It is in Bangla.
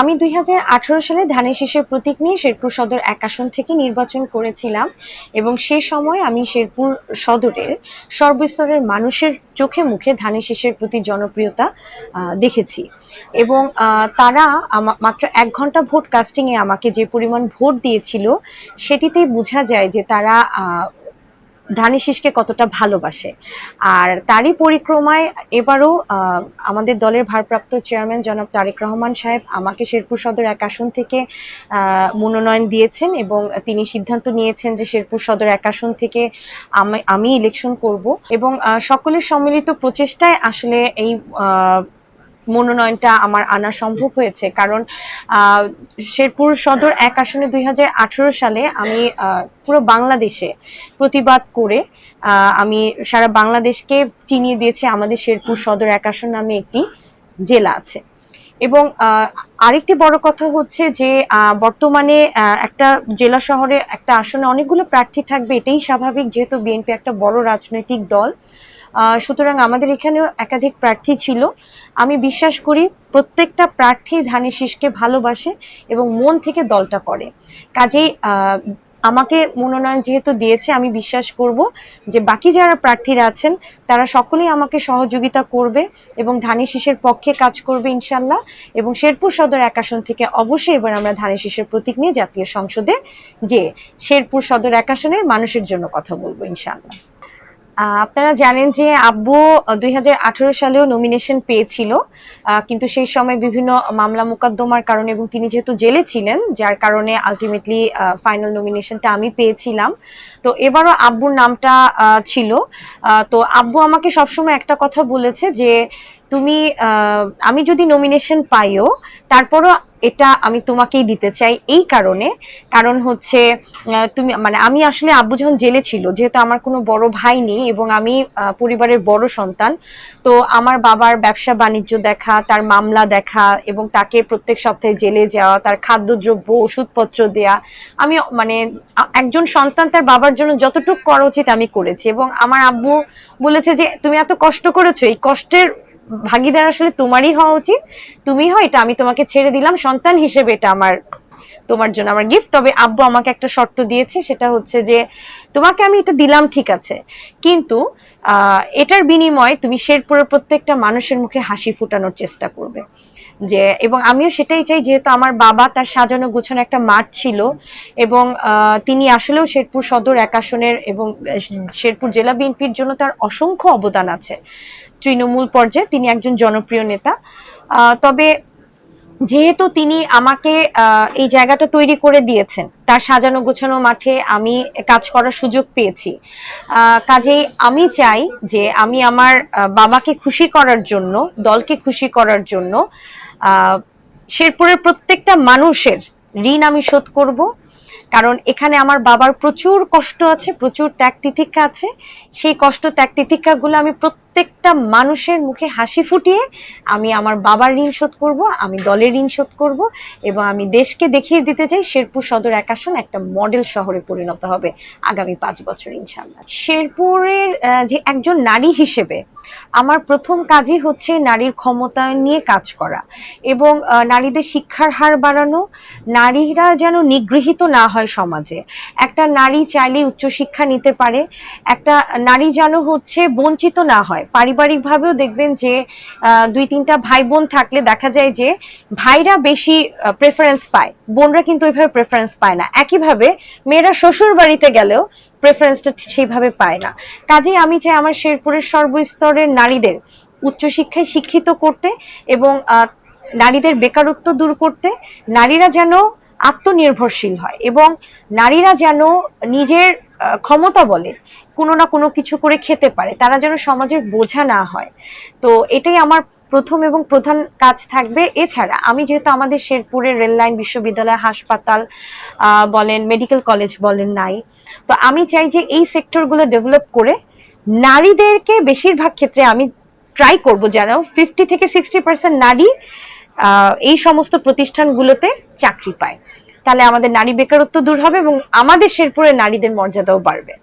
আমি দুই হাজার আঠেরো সালে ধানের শীষের প্রতীক নিয়ে শেরপুর সদর এক আসন থেকে নির্বাচন করেছিলাম এবং সে সময় আমি শেরপুর সদরের সর্বস্তরের মানুষের চোখে মুখে ধানের শীষের প্রতি জনপ্রিয়তা দেখেছি। এবং তারা মাত্র এক ঘণ্টা ভোট কাস্টিংয়ে আমাকে যে পরিমাণ ভোট দিয়েছিল, সেটিতেই বোঝা যায় যে তারা ধানের শীষকে কতটা ভালোবাসে। আর তারই পরিক্রমায় এবারও আমাদের দলের ভারপ্রাপ্ত চেয়ারম্যান জনাব তারেক রহমান সাহেব আমাকে শেরপুর সদর এক আসন থেকে মনোনয়ন দিয়েছেন এবং তিনি সিদ্ধান্ত নিয়েছেন যে শেরপুর সদর এক আসন থেকে আমি- ইলেকশন করব এবং সকলের সম্মিলিত প্রচেষ্টায় আসলে এই মনোনয়নটা আমার আনা সম্ভব হয়েছে। কারণ শেরপুর সদর এক আসনে দুই হাজার আঠারো সালে আমি পুরো বাংলাদেশে প্রতিবাদ করে আমি সারা বাংলাদেশকে চিনিয়ে দিয়েছি আমাদের শেরপুর সদর এক আসন নামে একটি জেলা আছে। এবং আরেকটি বড় কথা হচ্ছে যে বর্তমানে একটা জেলা শহরে একটা আসনে অনেকগুলো প্রার্থী থাকবে, এটাই স্বাভাবিক। যেহেতু বিএনপি একটা বড় রাজনৈতিক দল সুতরাং আমাদের এখানেও একাধিক প্রার্থী ছিল। আমি বিশ্বাস করি প্রত্যেকটা প্রার্থী ধানের শীষকে ভালোবাসে এবং মন থেকে দলটা করে। কাজেই আমাকে মনোনয়ন যেহেতু দিয়েছে, আমি বিশ্বাস করব যে বাকি যারা প্রার্থীরা আছেন, তারা সকলেই আমাকে সহযোগিতা করবে এবং ধানের শীষের পক্ষে কাজ করবে ইনশাল্লাহ এবং শেরপুর সদর এক আসন থেকে অবশ্যই এবার আমরা ধানের শীষের প্রতীক নিয়ে জাতীয় সংসদে যে শেরপুর সদর এক আসনের মানুষের জন্য কথা বলব ইনশাল্লাহ আপনারা জানেন যে আব্বু দুই হাজার আঠেরো সালেও নমিনেশন পেয়েছিল। কিন্তু সেই সময় বিভিন্ন মামলা মোকদ্দমার কারণে এবং তিনি যেহেতু জেলে ছিলেন, যার কারণে আলটিমেটলি ফাইনাল নমিনেশনটা আমি পেয়েছিলাম। তো এবারও আব্বুর নামটা ছিল। তো আব্বু আমাকে সবসময় একটা কথা বলেছে যে, তুমি আমি যদি নমিনেশন পাইও, তারপরও এটা আমি তোমাকেই দিতে চাই এই কারণে। কারণ হচ্ছে তুমি মানে আমি আসলে আব্বু যখন জেলে ছিল, যেহেতু আমার কোনো বড় ভাই নেই এবং আমি পরিবারের বড় সন্তান, তো আমার বাবার ব্যবসা, বাণিজ্য দেখা, তার মামলা দেখা এবং তাকে প্রত্যেক সপ্তাহে জেলে যাওয়া, তার খাদ্যদ্রব্য, ওষুধপত্র দেয়া, আমি মানে একজন সন্তান তার বাবার জন্য যতটুকু করা উচিত আমি করেছি এবং আমার আব্বু বলেছে যে, তুমি এত কষ্ট করেছ, এই কষ্টের ভাগিদার আসলে তোমারই হওয়া উচিত। তুমি হয় এটা আমি তোমাকে ছেড়ে দিলাম। সন্তান হিসেবে এটা আমার, তোমার জন্য আমার গিফট তবে আব্বু আমাকে একটা শর্ত দিয়েছে, সেটা হচ্ছে যে তোমাকে আমি এটা দিলাম, ঠিক আছে। কিন্তু এটার বিনিময়ে তুমি শেরপুরের প্রত্যেকটা মানুষের মুখে হাসি ফুটানোর চেষ্টা করবে। যে, এবং আমিও সেটাই চাই যেহেতু আমার বাবা তার সাজানো গুছানো একটা মাঠ ছিল এবং তিনি আসলেও শেরপুর সদর এক আসনের এবং শেরপুর জেলা বিএনপির জন্য তার অসংখ্য অবদান আছে। তৃণমূল পর্যায়ে তিনি একজন জনপ্রিয় নেতা। তবে যেহেতু তিনি আমাকে এই জায়গাটা তৈরি করে দিয়েছেন, তার সাজানো গোছানো মাঠে আমি কাজ করার সুযোগ পেয়েছি। কাজেই আমি চাই যে আমি আমার বাবাকে খুশি করার জন্য, দলকে খুশি করার জন্য শেরপুরের প্রত্যেকটা মানুষের ঋণ আমি শোধ করব। কারণ এখানে আমার বাবার প্রচুর কষ্ট আছে, প্রচুর ত্যাগ তিতিক্ষা আছে। সেই কষ্ট ত্যাগ তিতিক্ষাগুলো আমি প্রত্যেকটা মানুষের মুখে হাসি ফুটিয়ে আমি আমার বাবার ঋণ শোধ করব, আমি দলের ঋণ শোধ করব এবং আমি দেশকে দেখিয়ে দিতে চাই শেরপুর সদর এক আসন একটা মডেল শহরে পরিণত হবে আগামী পাঁচ বছর ইনশাল্লাহ শেরপুরের যে একজন নারী হিসেবে আমার প্রথম কাজই হচ্ছে নারীর ক্ষমতায়ন নিয়ে কাজ করা এবং নারীদের শিক্ষার হার বাড়ানো, নারীরা যেন নিগৃহীত না হয় সমাজে। একটা নারী চাইলে উচ্চশিক্ষা নিতে পারে, একটা নারী যেন হচ্ছে বঞ্চিত না হয়। পারিবারিকভাবেও দেখবেন যে দুই তিনটা ভাই বোন থাকলে দেখা যায় যে, ভাইরা বেশি প্রেফারেন্স পায়। বোনরা কিন্তু ওইভাবে প্রেফারেন্স পায় না। একইভাবে মেয়েরা শ্বশুর বাড়িতে গেলেও প্রেফারেন্সটা সেইভাবে পায় না। কাজেই আমি চাই আমার শেরপুরের সর্বস্তরের নারীদের উচ্চশিক্ষায় শিক্ষিত করতে এবং নারীদের বেকারত্ব দূর করতে নারীরা যেন আত্মনির্ভরশীল হয় এবং নারীরা যেন নিজের ক্ষমতা বলে কোনো না কোনো কিছু করে খেতে পারে, তারা যেন সমাজের বোঝা না হয়। তো এটাই আমার প্রথম এবং প্রধান কাজ থাকবে। এছাড়া আমি যেহেতু আমাদের শেরপুরের রেল লাইন বিশ্ববিদ্যালয় হাসপাতাল বলেন মেডিকেল কলেজ বলেন নাই, তো আমি চাই যে এই সেক্টরগুলো ডেভেলপ করে নারীদেরকে বেশিরভাগ ক্ষেত্রে আমি ট্রাই করব যেন ফিফটি থেকে সিক্সটি পার্সেন্ট নারী এই সমস্ত প্রতিষ্ঠানগুলোতে চাকরি পায়। তাহলে আমাদের নারী বেকারত্ব দূর হবে এবং আমাদের শেরপুরের নারীদের মর্যাদাও বাড়বে।